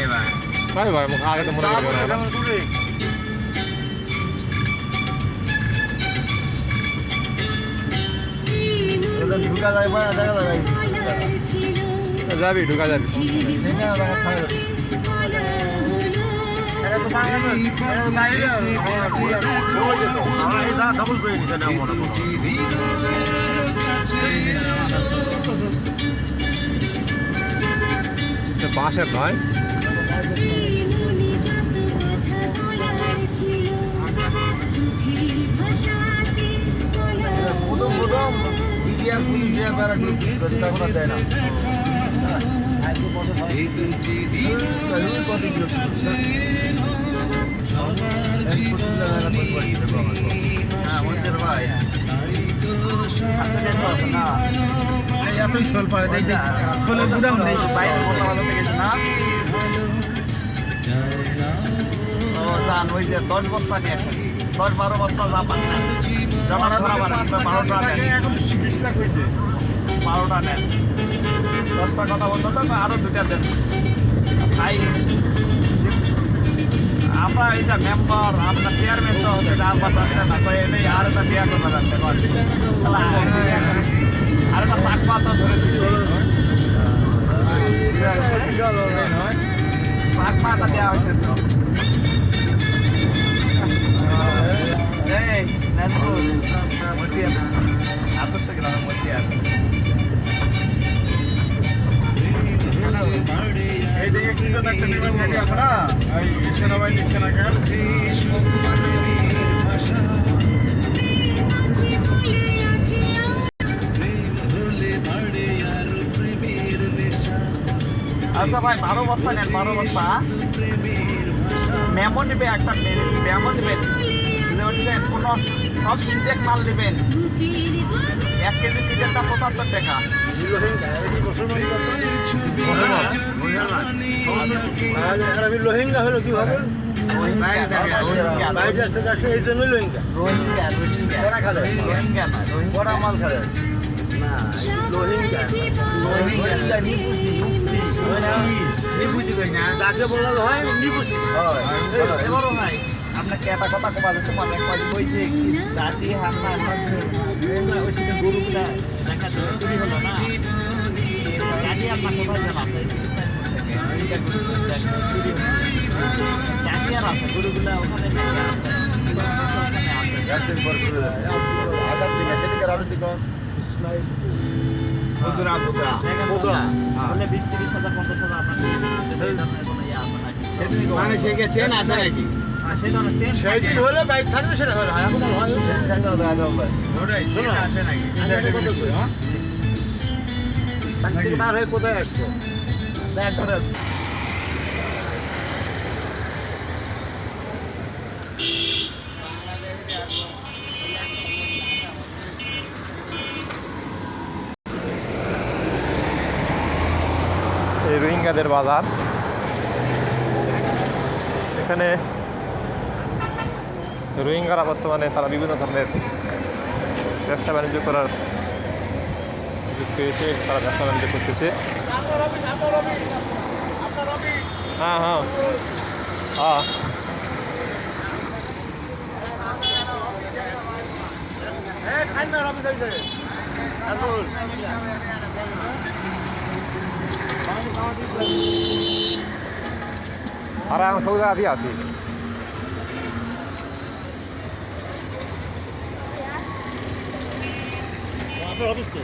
নেই ভাই ভাই ভাই আগে তো মনে করি না ঢুকা যায় বা দেখা যায় যাবি ঢুকা যাবি সেখানে দেখা পুলিশ এবার যদি তখন দেয় না এতই শোল পারে শোলের গুড়াও নেই বাইরে মোটা বাজার না ও ওই যে দশ বস্তা নিয়ে আসেন। দশ বারো বস্তা যা পান না জমা ধরা মানে বারোটা নেন বারোটা নেন। দশটা কথা বলতো তো আরও দুটা দেন। ভাই আমরা এইটা মেম্বার আপনার চেয়ারম্যান তো হচ্ছে যা যাচ্ছে না, তো এটাই আর একটা বিয়া করতে যাচ্ছে আর একটা শাক পাতা ধরে শাক পাতা দেওয়া হয়েছে তো। এই মতিয়ার আদর্শ গ্রামের মতিয়ার এইদিকে কি জন্য একটা বিমান গাড়ি আছে না ওই সেনাবাহিনীর আচ্ছা ভাই বারো বস্তা নেন বারো বস্তা মেমো নেবে একটা মেমো নেবেন বুঝতে পারছেন? কোনো সব ইনটেক মাল নেবেন। এক কেজি পিঠের দাম পঁচাত্তর টাকা। আমি রোহিঙ্গা। হলো কীভাবে বাইরে আসতে আসছে এই জন্যই রোহিঙ্গা। রোহিঙ্গা। রোহিঙ্গা ওরা খালে রোহিঙ্গা। না বড় মাল খালে না রোহিঙ্গা রোহিঙ্গা নিপুসি নিপুসি কই না তাকে বলা হয় নিপুসি হয়। এবারও ভাই আপনাকে একটা কথা কবা হচ্ছে মানে কয় ওই যে কি জাতি হামলা হামলা ওই সেদিন গরুগুলা দেখা চুরি হলো না? জাতি আপনার কোথায় যেন আছে জাতি আর আছে গরুগুলা ওখানে আছে। ওখানে আছে। একদিন পর করে দিকে সেদিকে রাতের দিকে ইসমাইল বলে বিশ তিরিশ হাজার পঞ্চাশ হাজার কোনো ইয়ে মানে সে গেছে না আছে নাকি? আর সেই ধরনের চেন সেই দিন হলে বাইক থাকবে সেটা হলে। এখন হয় ওটাই শোনো। নাকি? হ্যাঁ। পার হয়ে কোথায় আসছো দেখ করে রোহিঙ্গাদের বাজার। এখানে রোহিঙ্গারা বর্তমানে তারা বিভিন্ন ধরনের ব্যবসা বাণিজ্য করার যুক্ত হয়েছে, তারা ব্যবসা বাণিজ্য করতেছে। হ্যাঁ হ্যাঁ। হ্যাঁ। আর, আমি সব জায়গা দিয়ে আপনার অফিস তো